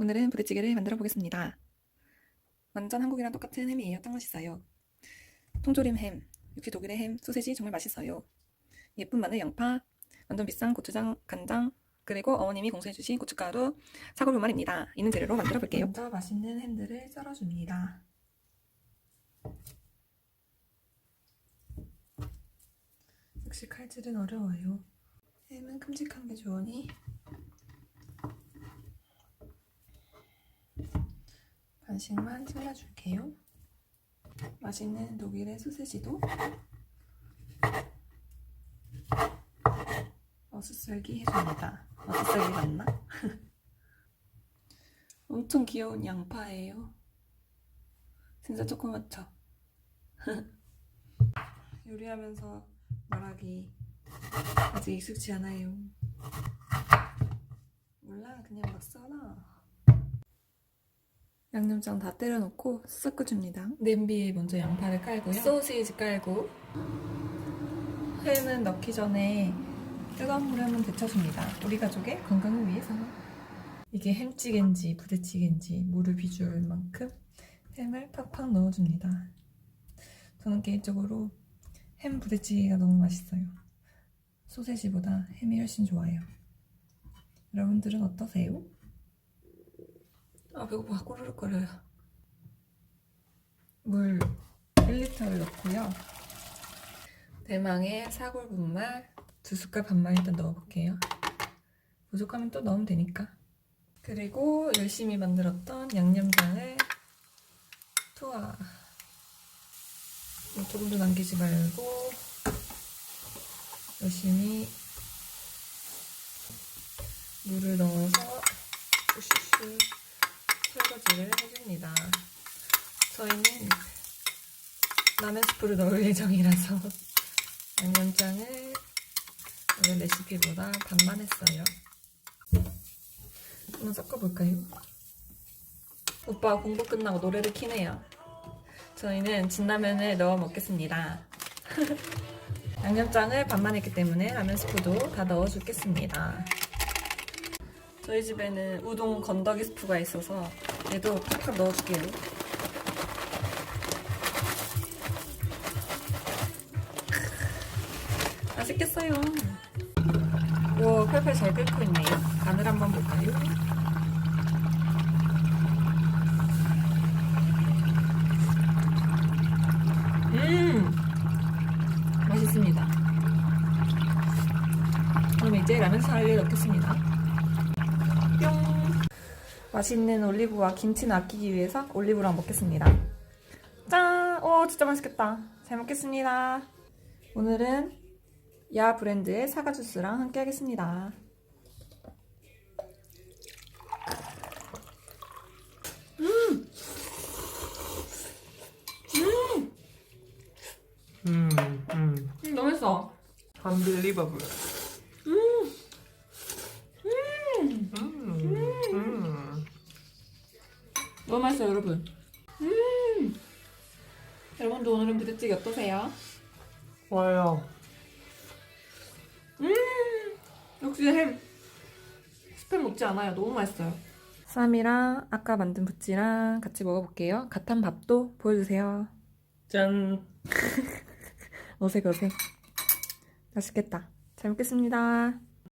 오늘은 부대찌개를 만들어 보겠습니다. 완전 한국이랑 똑같은 햄이에요. 짱 맛있어요. 통조림 햄, 역시 독일의 햄, 소세지 정말 맛있어요. 예쁜 마늘, 양파, 완전 비싼 고추장, 간장, 그리고 어머님이 공수해주신 고춧가루, 사골 분말입니다. 있는 재료로 만들어 볼게요. 먼저 맛있는 햄들을 썰어줍니다. 역시 칼질은 어려워요. 햄은 큼직한 게 좋으니 반씩만 잘라줄게요. 맛있는 독일의 소세지도 어슷썰기 해줍니다. 어슷썰기 맞나? 엄청 귀여운 양파예요. 진짜 조그맣죠? 요리하면서 말하기 아직 익숙치 않아요. 몰라, 그냥 막 써놔. 양념장 다 때려놓고 섞어줍니다. 냄비에 먼저 양파를 깔고요. 소시지 깔고 햄은 넣기 전에 뜨거운 물에 한번 데쳐줍니다. 우리 가족의 건강을 위해서. 이게 햄찌개인지 부대찌개인지 물을 비줄 만큼 햄을 팍팍 넣어줍니다. 저는 개인적으로 햄 부대찌개가 너무 맛있어요. 소세지보다 햄이 훨씬 좋아요. 여러분들은 어떠세요? 아 배고파. 꼬르륵거려요. 물 1리터를 넣고요. 대망의 사골 분말 두 숟갈 반만 일단 넣어볼게요. 부족하면 또 넣으면 되니까. 그리고 열심히 만들었던 양념장을 투하. 조금도 남기지 말고 열심히 물을 넣어서 슈슈슈 설거지를 해줍니다. 저희는 라면 스프를 넣을 예정이라서 양념장을 원래 레시피보다 반만 했어요. 한번 섞어볼까요? 오빠 공부 끝나고 노래를 키네요. 저희는 진라면을 넣어 먹겠습니다. 양념장을 반만 했기 때문에 라면 스프도 다 넣어주겠습니다. 저희 집에는 우동 건더기 스프가 있어서 얘도 팍팍 넣어줄게요. 맛있겠어요. 와, 팔팔 잘 끓고 있네요. 간을 한번 볼까요? 음, 맛있습니다. 그럼 이제 라면 사리를 넣겠습니다. 뿅! 맛있는 올리브와 김치는 아끼기 위해서 올리브랑 먹겠습니다. 짠! 오, 진짜 맛있겠다. 잘 먹겠습니다. 오늘은 야 브랜드의 사과 주스랑 함께 하겠습니다. 음, 음, 음, 너무 맛있어. unbelievable. 음, 음, 너무 맛있어요, 여러분. 음! 여러분도 오늘은 부대찌개 어떠세요? 좋아요. 역시 햄 스팸 먹지 않아요. 너무 맛있어요. 쌈이랑 아까 만든 부찌랑 같이 먹어볼게요. 갓한 밥도 보여주세요. 짠. 어색 어색. 맛있겠다. 잘 먹겠습니다.